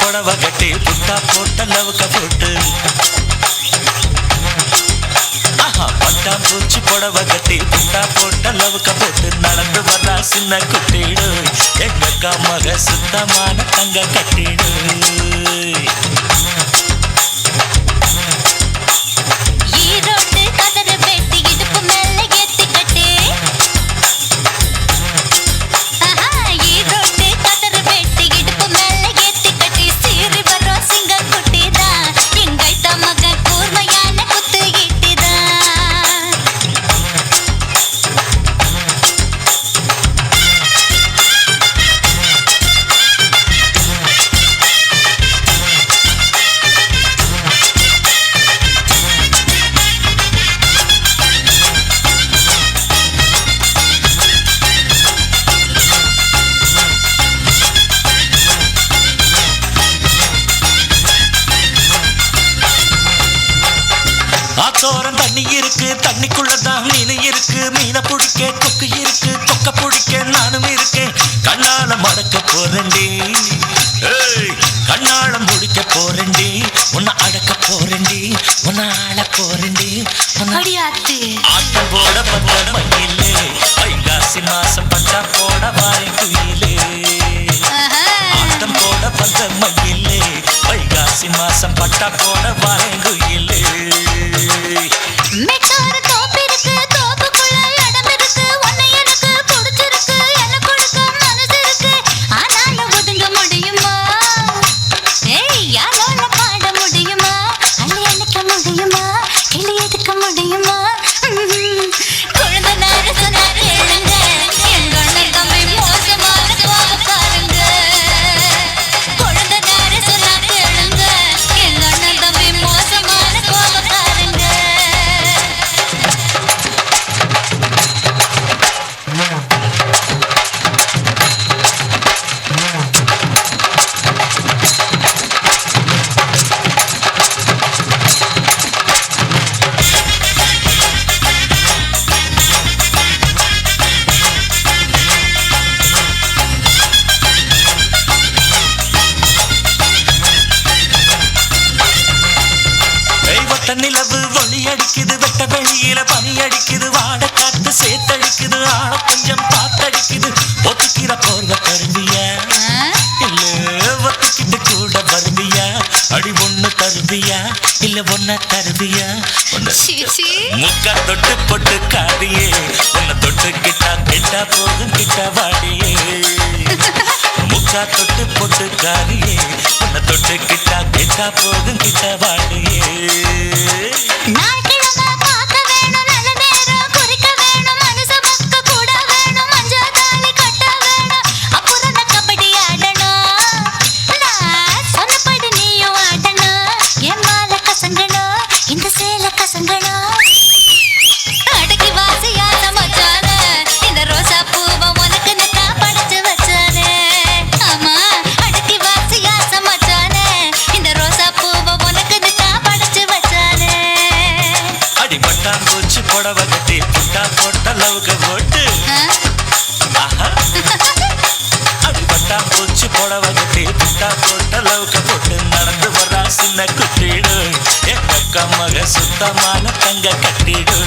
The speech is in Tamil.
கட்டி புட்டா போட்ட லவுக்க போட்டு. ஆஹா பட்டாம்பூச்சி புடவை கட்டி புட்டா போட்ட லவுக்க போட்டு. நடந்து வர்றா சின்ன குட்டிடு எங்க மக சுத்தமான தங்க கட்டிடு. ஆத்தோரம் தண்ணி இருக்கு தண்ணிக்குள்ளதான் மீன் இருக்கு மீனை பிடிக்க கொக்கு இருக்கு கொக்க பிடிக்க நானும் இருக்கேன். கண்ணால மடக்க போறேன்டி. கண்ணால முடிக்க போறேன்டி. உன்னை அடக்க போறேன்டி. உன்னை ஆள போறேன்டி. ஆட்டம் போட பந்த மயிலே. வைகாசி மாசம் பட்டா போட வாரி குயிலே. ஆட்டம் போட பந்த மயிலே. வைகாசி மாசம் பட்டா போட வாரி குயிலே. Hey. வெட்ட வெளியில பனி அடிக்குது வாட காத்து சேத்தடிக்குது ஆழ கொஞ்சம் காத்தடிக்குது. ஒத்துக்கிற போர்வ தருவியா இல்ல ஒத்துக்கிட்டு கூட வருவியா. அடி ஒண்ணு தருவியா இல்ல ஒன்ன தருவியா. முக்கா தொட்டு பொட்டு காடியே உன்னை தொட்டு கிட்டா கிட்டா போதும் கிட்ட வாடியே. முக்கா தொட்டு பொட்டு காடியே உன்னை தொட்டு கிட்டா கிட்டா போதும் கிட்ட வாடியே. அடிபட்டான் பூச்சி புடவை கட்டி புட்டா போட்ட லவுக்கு போட்டு ஆ? ஆஹா. அடிபட்டான் பூச்சி புடவை கட்டி புட்டா போட்ட லவுக்கு போட்டு நடந்து வர்றா சின்ன குட்டிடு எங்க மக சுத்தமான தங்க கட்டிடு